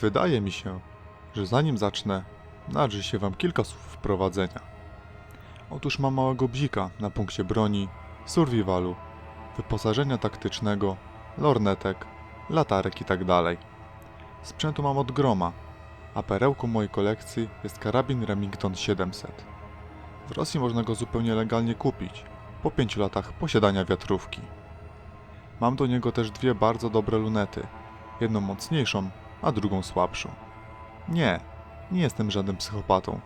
Wydaje mi się, że zanim zacznę, należy się wam kilka słów wprowadzenia. Otóż mam małego bzika na punkcie broni, survivalu, wyposażenia taktycznego, lornetek, latarek itd. Sprzętu mam od groma, a perełką mojej kolekcji jest karabin Remington 700. W Rosji można go zupełnie legalnie kupić, po 5 latach posiadania wiatrówki. Mam do niego też dwie bardzo dobre lunety, jedną mocniejszą, a drugą słabszą. Nie, nie jestem żadnym psychopatą.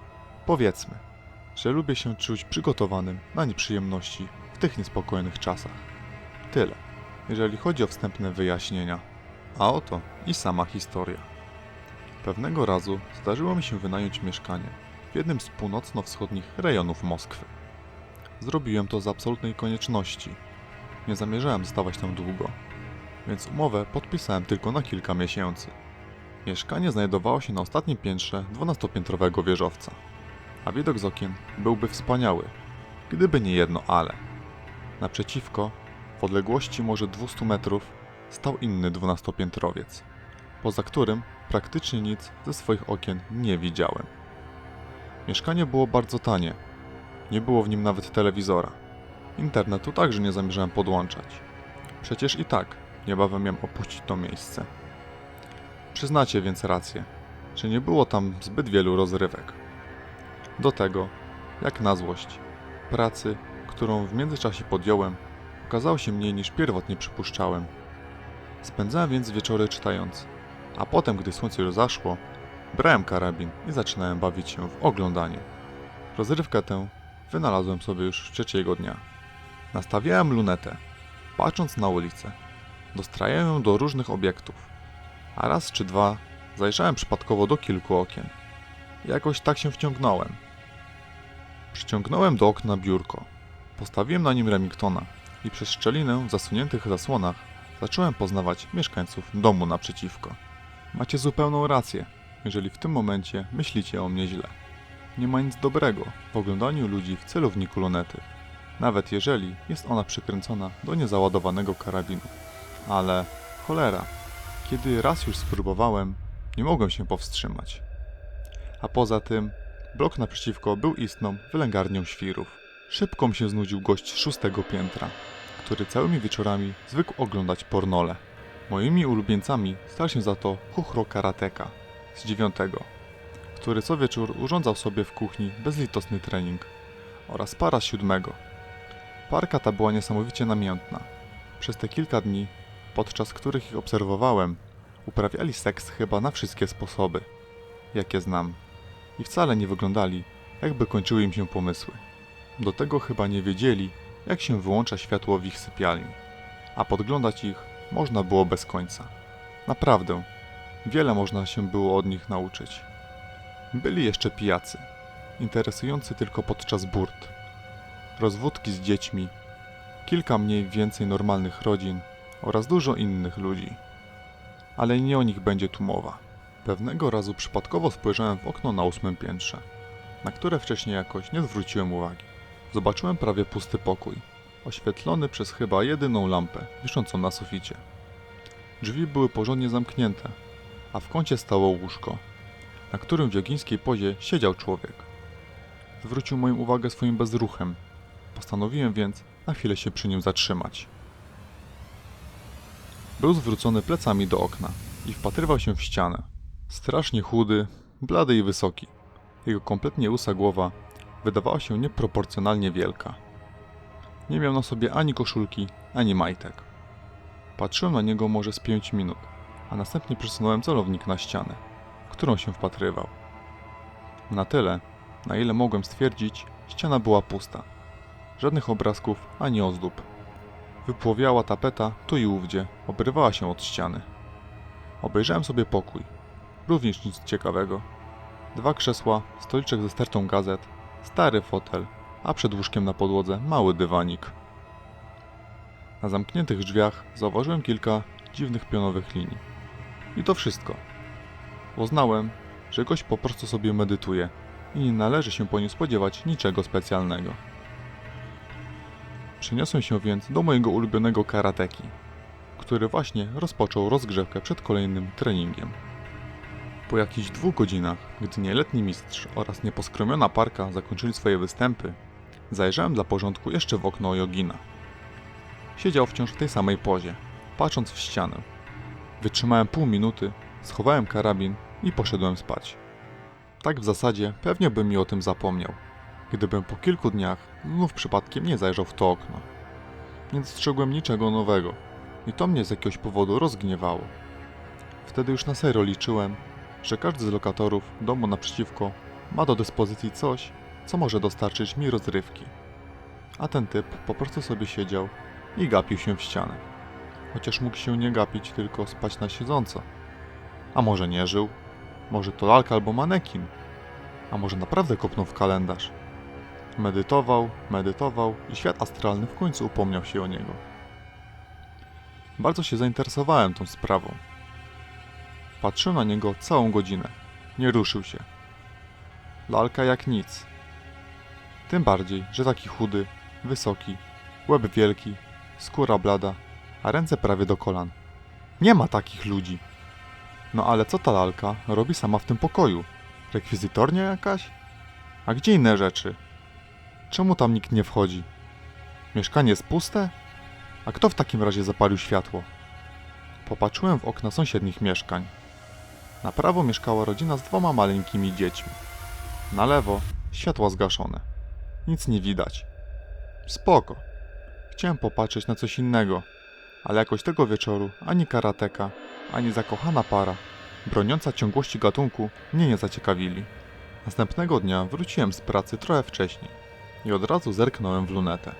Powiedzmy, że lubię się czuć przygotowanym na nieprzyjemności w tych niespokojnych czasach. Tyle, jeżeli chodzi o wstępne wyjaśnienia. A oto i sama historia. Pewnego razu zdarzyło mi się wynająć mieszkanie w jednym z północno-wschodnich rejonów Moskwy. Zrobiłem to z absolutnej konieczności. Nie zamierzałem zostawać tam długo, więc umowę podpisałem tylko na kilka miesięcy. Mieszkanie znajdowało się na ostatnim piętrze 12-piętrowego wieżowca, a widok z okien byłby wspaniały, gdyby nie jedno ale. Naprzeciwko, w odległości może 200 metrów, stał inny 12-piętrowiec, poza którym praktycznie nic ze swoich okien nie widziałem. Mieszkanie było bardzo tanie, nie było w nim nawet telewizora. Internetu także nie zamierzałem podłączać. Przecież i tak niebawem miałem opuścić to miejsce. Przyznacie więc rację, że nie było tam zbyt wielu rozrywek. Do tego, jak na złość, pracy, którą w międzyczasie podjąłem, okazało się mniej niż pierwotnie przypuszczałem. Spędzałem więc wieczory czytając, a potem, gdy słońce już zaszło, brałem karabin i zaczynałem bawić się w oglądanie. Rozrywkę tę wynalazłem sobie już trzeciego dnia. Nastawiałem lunetę, patrząc na ulicę. Dostrajałem ją do różnych obiektów, a raz czy dwa zajrzałem przypadkowo do kilku okien. Jakoś tak się wciągnąłem. Przyciągnąłem do okna biurko. Postawiłem na nim Remingtona i przez szczelinę w zasuniętych zasłonach zacząłem poznawać mieszkańców domu naprzeciwko. Macie zupełną rację, jeżeli w tym momencie myślicie o mnie źle. Nie ma nic dobrego w oglądaniu ludzi w celowniku lunety, nawet jeżeli jest ona przykręcona do niezaładowanego karabinu. Ale cholera, kiedy raz już spróbowałem, nie mogłem się powstrzymać. A poza tym, blok naprzeciwko był istną wylęgarnią świrów. Szybko mi się znudził gość szóstego piętra, który całymi wieczorami zwykł oglądać pornole. Moimi ulubieńcami stał się za to Chuchro Karateka z dziewiątego, który co wieczór urządzał sobie w kuchni bezlitosny trening, oraz para siódmego. Parka ta była niesamowicie namiętna. Przez te kilka dni, podczas których ich obserwowałem, uprawiali seks chyba na wszystkie sposoby, jakie znam. I wcale nie wyglądali, jakby kończyły im się pomysły. Do tego chyba nie wiedzieli, jak się wyłącza światło w ich sypialni, a podglądać ich można było bez końca. Naprawdę, wiele można się było od nich nauczyć. Byli jeszcze pijacy, interesujący tylko podczas burt, rozwódki z dziećmi, kilka mniej więcej normalnych rodzin oraz dużo innych ludzi. Ale nie o nich będzie tu mowa. Pewnego razu przypadkowo spojrzałem w okno na ósmym piętrze, na które wcześniej jakoś nie zwróciłem uwagi. Zobaczyłem prawie pusty pokój, oświetlony przez chyba jedyną lampę wiszącą na suficie. Drzwi były porządnie zamknięte, a w kącie stało łóżko, na którym w jogińskiej pozie siedział człowiek. Zwrócił moją uwagę swoim bezruchem. Postanowiłem więc na chwilę się przy nim zatrzymać. Był zwrócony plecami do okna i wpatrywał się w ścianę. Strasznie chudy, blady i wysoki. Jego kompletnie łysa głowa wydawała się nieproporcjonalnie wielka. Nie miał na sobie ani koszulki, ani majtek. Patrzyłem na niego może z pięć minut, a następnie przesunąłem celownik na ścianę, którą się wpatrywał. Na tyle, na ile mogłem stwierdzić, ściana była pusta. Żadnych obrazków ani ozdób. Wypłowiała tapeta tu i ówdzie, obrywała się od ściany. Obejrzałem sobie pokój. Również nic ciekawego. Dwa krzesła, stoliczek ze stertą gazet, stary fotel, a przed łóżkiem na podłodze mały dywanik. Na zamkniętych drzwiach zauważyłem kilka dziwnych pionowych linii. I to wszystko. Uznałem, że gość po prostu sobie medytuje i nie należy się po nim spodziewać niczego specjalnego. Przeniosłem się więc do mojego ulubionego karateki, który właśnie rozpoczął rozgrzewkę przed kolejnym treningiem. Po jakichś dwóch godzinach, gdy nieletni mistrz oraz nieposkromiona parka zakończyli swoje występy, zajrzałem dla porządku jeszcze w okno Jogina. Siedział wciąż w tej samej pozie, patrząc w ścianę. Wytrzymałem pół minuty, schowałem karabin i poszedłem spać. Tak w zasadzie pewnie bym mi o tym zapomniał, gdybym po kilku dniach znów przypadkiem nie zajrzał w to okno. Nie dostrzegłem niczego nowego i to mnie z jakiegoś powodu rozgniewało. Wtedy już na serio liczyłem, że każdy z lokatorów domu naprzeciwko ma do dyspozycji coś, co może dostarczyć mi rozrywki. A ten typ po prostu sobie siedział i gapił się w ścianę. Chociaż mógł się nie gapić, tylko spać na siedząco. A może nie żył? Może to lalka albo manekin? A może naprawdę kopnął w kalendarz? Medytował, medytował i świat astralny w końcu upomniał się o niego. Bardzo się zainteresowałem tą sprawą. Patrzyłem na niego całą godzinę. Nie ruszył się. Lalka jak nic. Tym bardziej, że taki chudy, wysoki, łeb wielki, skóra blada, a ręce prawie do kolan. Nie ma takich ludzi. No ale co ta lalka robi sama w tym pokoju? Rekwizytornia jakaś? A gdzie inne rzeczy? Czemu tam nikt nie wchodzi? Mieszkanie jest puste? A kto w takim razie zapalił światło? Popatrzyłem w okna sąsiednich mieszkań. Na prawo mieszkała rodzina z dwoma maleńkimi dziećmi. Na lewo światła zgaszone. Nic nie widać. Spoko. Chciałem popatrzeć na coś innego, ale jakoś tego wieczoru ani karateka, ani zakochana para, broniąca ciągłości gatunku, mnie nie zaciekawili. Następnego dnia wróciłem z pracy trochę wcześniej i od razu zerknąłem w lunetę.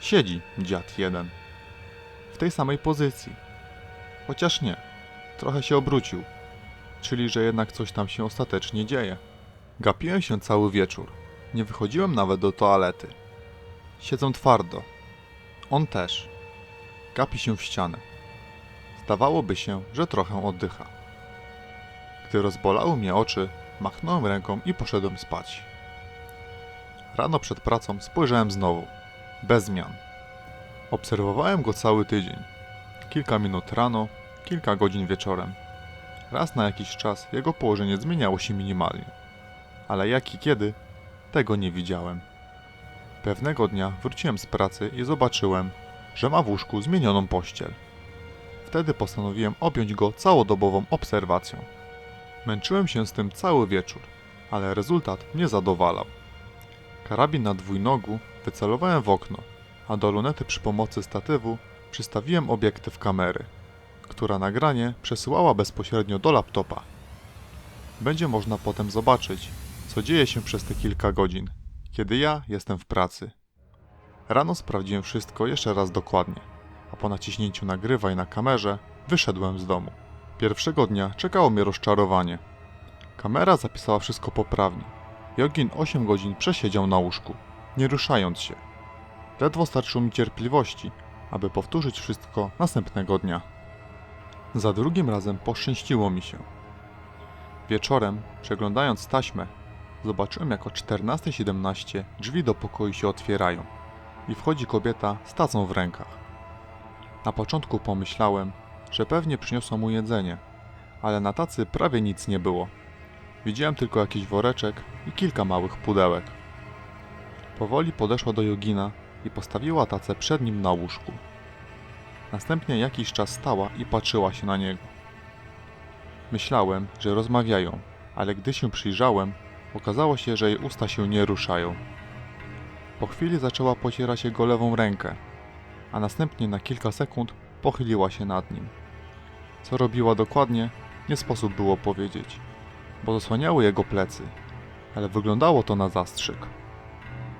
Siedzi dziad jeden. W tej samej pozycji. Chociaż nie. Trochę się obrócił. Czyli, że jednak coś tam się ostatecznie dzieje. Gapiłem się cały wieczór. Nie wychodziłem nawet do toalety. Siedzą twardo. On też. Gapi się w ścianę. Zdawałoby się, że trochę oddycha. Gdy rozbolały mnie oczy, machnąłem ręką i poszedłem spać. Rano przed pracą spojrzałem znowu. Bez zmian. Obserwowałem go cały tydzień. Kilka minut rano, kilka godzin wieczorem. Raz na jakiś czas jego położenie zmieniało się minimalnie. Ale jak i kiedy, tego nie widziałem. Pewnego dnia wróciłem z pracy i zobaczyłem, że ma w łóżku zmienioną pościel. Wtedy postanowiłem objąć go całodobową obserwacją. Męczyłem się z tym cały wieczór, ale rezultat mnie zadowalał. Karabin na dwójnogu wycelowałem w okno, a do lunety przy pomocy statywu przystawiłem obiektyw kamery, która nagranie przesyłała bezpośrednio do laptopa. Będzie można potem zobaczyć, co dzieje się przez te kilka godzin, kiedy ja jestem w pracy. Rano sprawdziłem wszystko jeszcze raz dokładnie, a po naciśnięciu nagrywaj na kamerze wyszedłem z domu. Pierwszego dnia czekało mnie rozczarowanie. Kamera zapisała wszystko poprawnie. Jogin 8 godzin przesiedział na łóżku, nie ruszając się. Ledwo starczyło mi cierpliwości, aby powtórzyć wszystko następnego dnia. Za drugim razem poszczęściło mi się. Wieczorem, przeglądając taśmę, zobaczyłem jak o 14.17 drzwi do pokoju się otwierają i wchodzi kobieta z tacą w rękach. Na początku pomyślałem, że pewnie przyniosła mu jedzenie, ale na tacy prawie nic nie było. Widziałem tylko jakiś woreczek i kilka małych pudełek. Powoli podeszła do Jogina i postawiła tacę przed nim na łóżku. Następnie jakiś czas stała i patrzyła się na niego. Myślałem, że rozmawiają, ale gdy się przyjrzałem, okazało się, że jej usta się nie ruszają. Po chwili zaczęła pocierać jego lewą rękę, a następnie na kilka sekund pochyliła się nad nim. Co robiła dokładnie, nie sposób było powiedzieć, bo zasłaniały jego plecy, ale wyglądało to na zastrzyk.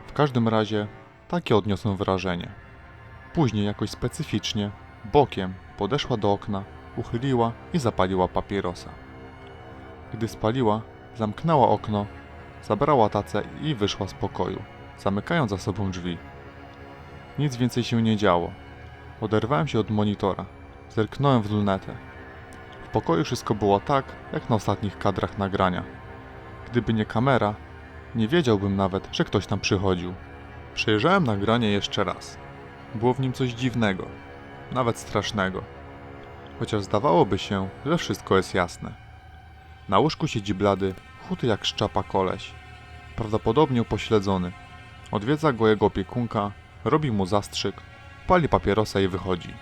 W każdym razie takie odniosłem wrażenie. Później jakoś specyficznie, bokiem podeszła do okna, uchyliła i zapaliła papierosa. Gdy spaliła, zamknęła okno, zabrała tacę i wyszła z pokoju, zamykając za sobą drzwi. Nic więcej się nie działo. Oderwałem się od monitora, zerknąłem w lunetę. W pokoju wszystko było tak, jak na ostatnich kadrach nagrania. Gdyby nie kamera, nie wiedziałbym nawet, że ktoś tam przychodził. Przejrzałem nagranie jeszcze raz. Było w nim coś dziwnego, nawet strasznego. Chociaż zdawałoby się, że wszystko jest jasne. Na łóżku siedzi blady, chuty jak szczapa koleś. Prawdopodobnie upośledzony. Odwiedza go jego opiekunka, robi mu zastrzyk, pali papierosa i wychodzi.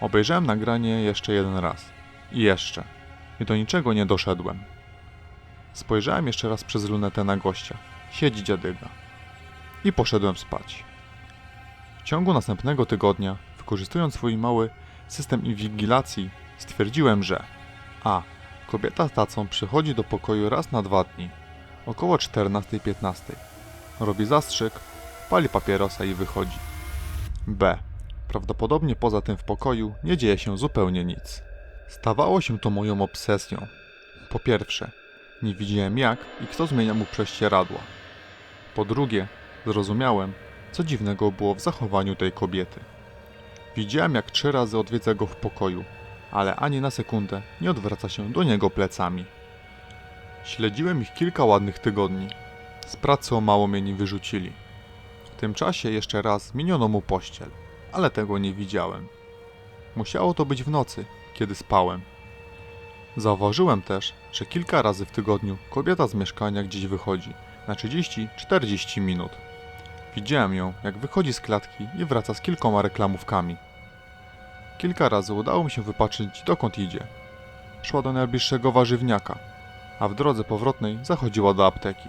Obejrzałem nagranie jeszcze jeden raz. I jeszcze. I do niczego nie doszedłem. Spojrzałem jeszcze raz przez lunetę na gościa. Siedzi dziadyga. I poszedłem spać. W ciągu następnego tygodnia, wykorzystując swój mały system inwigilacji, stwierdziłem, że a. Kobieta z tacą przychodzi do pokoju raz na dwa dni, około 14.15. Robi zastrzyk, pali papierosa i wychodzi. B. Prawdopodobnie poza tym w pokoju nie dzieje się zupełnie nic. Stawało się to moją obsesją. Po pierwsze, nie widziałem jak i kto zmienia mu prześcieradła. Po drugie, zrozumiałem, co dziwnego było w zachowaniu tej kobiety. Widziałem jak trzy razy odwiedza go w pokoju, ale ani na sekundę nie odwraca się do niego plecami. Śledziłem ich kilka ładnych tygodni. Z pracy o mało mnie nie wyrzucili. W tym czasie jeszcze raz zmieniono mu pościel, ale tego nie widziałem. Musiało to być w nocy, kiedy spałem. Zauważyłem też, że kilka razy w tygodniu kobieta z mieszkania gdzieś wychodzi na 30-40 minut. Widziałem ją, jak wychodzi z klatki i wraca z kilkoma reklamówkami. Kilka razy udało mi się wypatrzyć, dokąd idzie. Szła do najbliższego warzywniaka, a w drodze powrotnej zachodziła do apteki.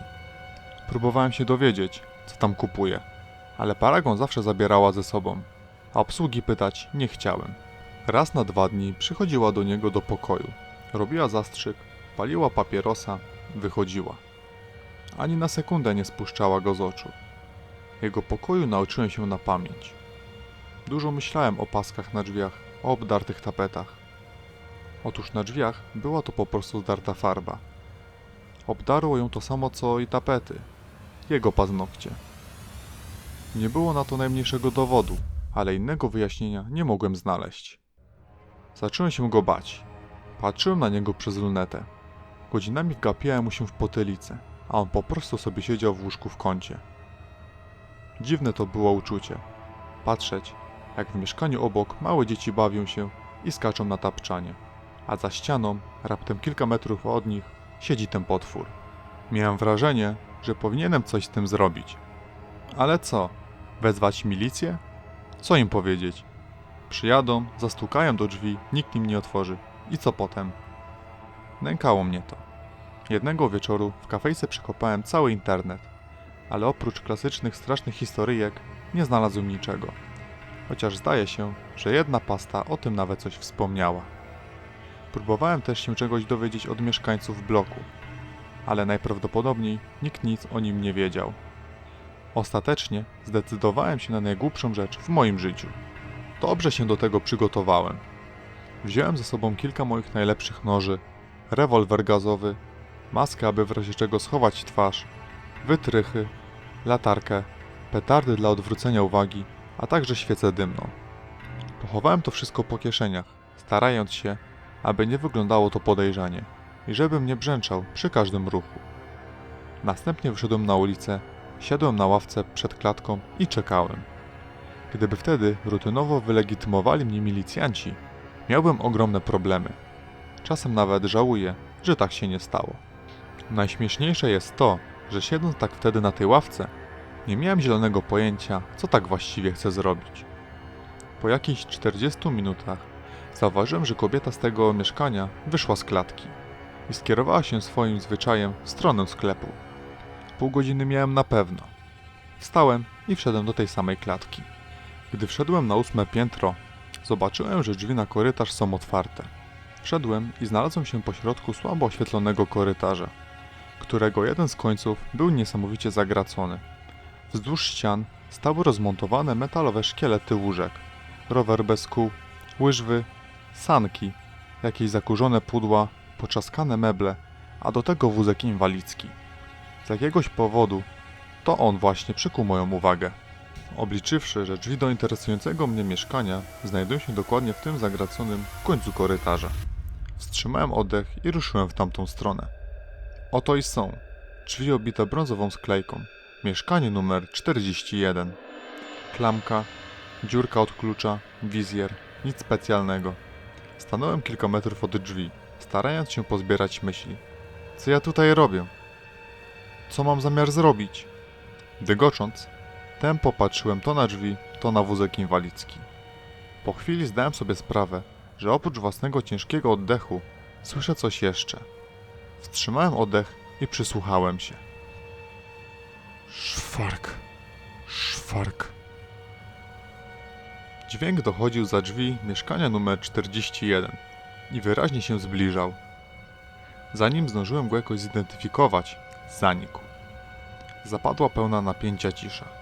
Próbowałem się dowiedzieć, co tam kupuje, ale paragon zawsze zabierała ze sobą, a obsługi pytać nie chciałem. Raz na dwa dni przychodziła do niego do pokoju, robiła zastrzyk, paliła papierosa, wychodziła. Ani na sekundę nie spuszczała go z oczu. Jego pokoju nauczyłem się na pamięć. Dużo myślałem o paskach na drzwiach, o obdartych tapetach. Otóż na drzwiach była to po prostu zdarta farba. Obdarło ją to samo co i tapety. Jego paznokcie. Nie było na to najmniejszego dowodu, ale innego wyjaśnienia nie mogłem znaleźć. Zacząłem się go bać. Patrzyłem na niego przez lunetę. Godzinami wgapiałem mu się w potylicę, a on po prostu sobie siedział w łóżku w kącie. Dziwne to było uczucie. Patrzeć, jak w mieszkaniu obok małe dzieci bawią się i skaczą na tapczanie, a za ścianą, raptem kilka metrów od nich, siedzi ten potwór. Miałem wrażenie, że powinienem coś z tym zrobić. Ale co? Wezwać milicję? Co im powiedzieć? Przyjadą, zastukają do drzwi, nikt im nie otworzy. I co potem? Nękało mnie to. Jednego wieczoru w kafejce przekopałem cały internet, ale oprócz klasycznych strasznych historyjek nie znalazłem niczego. Chociaż zdaje się, że jedna pasta o tym nawet coś wspomniała. Próbowałem też się czegoś dowiedzieć od mieszkańców bloku, ale najprawdopodobniej nikt nic o nim nie wiedział. Ostatecznie zdecydowałem się na najgłupszą rzecz w moim życiu. Dobrze się do tego przygotowałem. Wziąłem ze sobą kilka moich najlepszych noży, rewolwer gazowy, maskę, aby w razie czego schować twarz, wytrychy, latarkę, petardy dla odwrócenia uwagi, a także świecę dymną. Pochowałem to wszystko po kieszeniach, starając się, aby nie wyglądało to podejrzanie i żebym nie brzęczał przy każdym ruchu. Następnie wyszedłem na ulicę, siadłem na ławce przed klatką i czekałem. Gdyby wtedy rutynowo wylegitymowali mnie milicjanci, miałbym ogromne problemy. Czasem nawet żałuję, że tak się nie stało. Najśmieszniejsze jest to, że siedząc tak wtedy na tej ławce, nie miałem zielonego pojęcia, co tak właściwie chcę zrobić. Po jakichś 40 minutach zauważyłem, że kobieta z tego mieszkania wyszła z klatki i skierowała się swoim zwyczajem w stronę sklepu. Pół godziny miałem na pewno. Wstałem i wszedłem do tej samej klatki. Gdy wszedłem na ósme piętro, zobaczyłem, że drzwi na korytarz są otwarte. Wszedłem i znalazłem się pośrodku słabo oświetlonego korytarza, którego jeden z końców był niesamowicie zagracony. Wzdłuż ścian stały rozmontowane metalowe szkielety łóżek, rower bez kół, łyżwy, sanki, jakieś zakurzone pudła, poczaskane meble, a do tego wózek inwalidzki. Z jakiegoś powodu to on właśnie przykuł moją uwagę. Obliczywszy, że drzwi do interesującego mnie mieszkania znajdują się dokładnie w tym zagraconym końcu korytarza. Wstrzymałem oddech i ruszyłem w tamtą stronę. Oto i są. Drzwi obite brązową sklejką. Mieszkanie numer 41. Klamka, dziurka od klucza, wizjer, nic specjalnego. Stanąłem kilka metrów od drzwi, starając się pozbierać myśli. Co ja tutaj robię? Co mam zamiar zrobić? Dygocząc, tempo patrzyłem to na drzwi, to na wózek inwalidzki. Po chwili zdałem sobie sprawę, że oprócz własnego ciężkiego oddechu słyszę coś jeszcze. Wstrzymałem oddech i przysłuchałem się. Szwark, szwark. Dźwięk dochodził za drzwi mieszkania numer 41 i wyraźnie się zbliżał. Zanim zdążyłem go jakoś zidentyfikować, zanikł. Zapadła pełna napięcia cisza.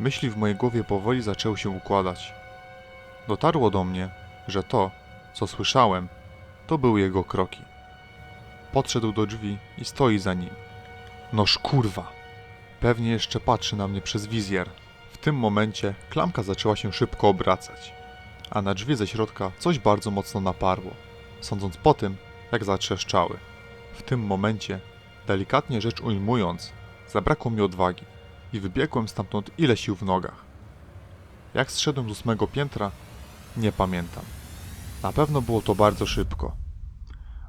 Myśli w mojej głowie powoli zaczęły się układać. Dotarło do mnie, że to, co słyszałem, to były jego kroki. Podszedł do drzwi i stoi za nim. Noż kurwa! Pewnie jeszcze patrzy na mnie przez wizjer. W tym momencie klamka zaczęła się szybko obracać, a na drzwi ze środka coś bardzo mocno naparło, sądząc po tym, jak zatrzeszczały. W tym momencie, delikatnie rzecz ujmując, zabrakło mi odwagi i wybiegłem stamtąd ile sił w nogach. Jak zszedłem z ósmego piętra, nie pamiętam. Na pewno było to bardzo szybko.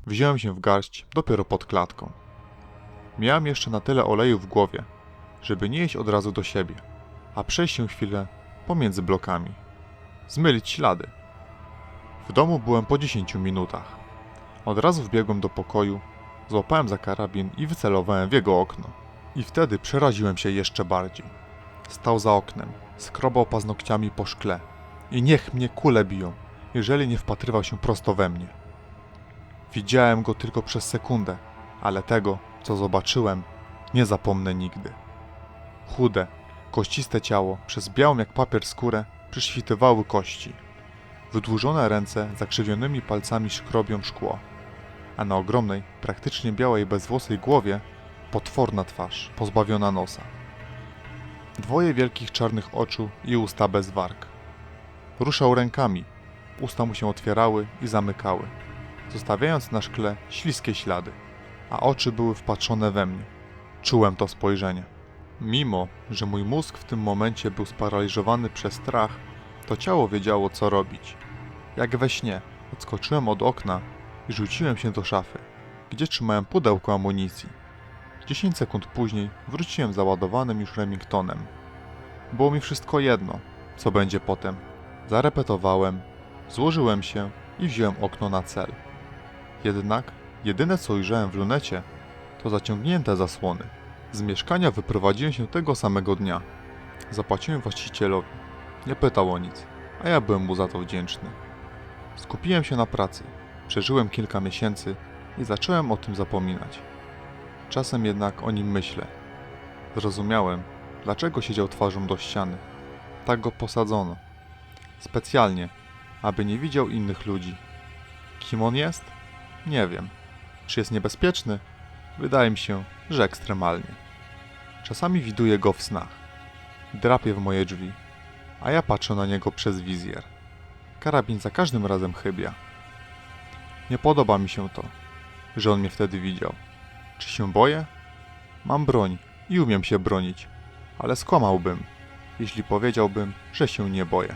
Wziąłem się w garść dopiero pod klatką. Miałem jeszcze na tyle oleju w głowie, żeby nie iść od razu do siebie, a przejść się chwilę pomiędzy blokami. Zmylić ślady. W domu byłem po 10 minutach. Od razu wbiegłem do pokoju, złapałem za karabin i wycelowałem w jego okno. I wtedy przeraziłem się jeszcze bardziej. Stał za oknem, skrobał paznokciami po szkle. I niech mnie kule biją, jeżeli nie wpatrywał się prosto we mnie. Widziałem go tylko przez sekundę, ale tego, co zobaczyłem, nie zapomnę nigdy. Chude, kościste ciało, przez białą jak papier skórę, przyświtywały kości. Wydłużone ręce zakrzywionymi palcami szkrobią szkło, a na ogromnej, praktycznie białej, bezwłosej głowie potworna twarz, pozbawiona nosa. Dwoje wielkich czarnych oczu i usta bez warg. Ruszał rękami, usta mu się otwierały i zamykały, zostawiając na szkle śliskie ślady, a oczy były wpatrzone we mnie. Czułem to spojrzenie. Mimo, że mój mózg w tym momencie był sparaliżowany przez strach, to ciało wiedziało, co robić. Jak we śnie, odskoczyłem od okna i rzuciłem się do szafy, gdzie trzymałem pudełko amunicji. 10 sekund później wróciłem załadowanym już Remingtonem. Było mi wszystko jedno, co będzie potem. Zarepetowałem, złożyłem się i wziąłem okno na cel. Jednak jedyne co ujrzałem w lunecie to zaciągnięte zasłony. Z mieszkania wyprowadziłem się tego samego dnia. Zapłaciłem właścicielowi. Nie pytał o nic, a ja byłem mu za to wdzięczny. Skupiłem się na pracy, przeżyłem kilka miesięcy i zacząłem o tym zapominać. Czasem jednak o nim myślę. Zrozumiałem, dlaczego siedział twarzą do ściany. Tak go posadzono. Specjalnie, aby nie widział innych ludzi. Kim on jest? Nie wiem. Czy jest niebezpieczny? Wydaje mi się, że ekstremalnie. Czasami widuję go w snach. Drapie w moje drzwi, a ja patrzę na niego przez wizjer. Karabin za każdym razem chybia. Nie podoba mi się to, że on mnie wtedy widział. Czy się boję? Mam broń i umiem się bronić, ale skłamałbym, jeśli powiedziałbym, że się nie boję.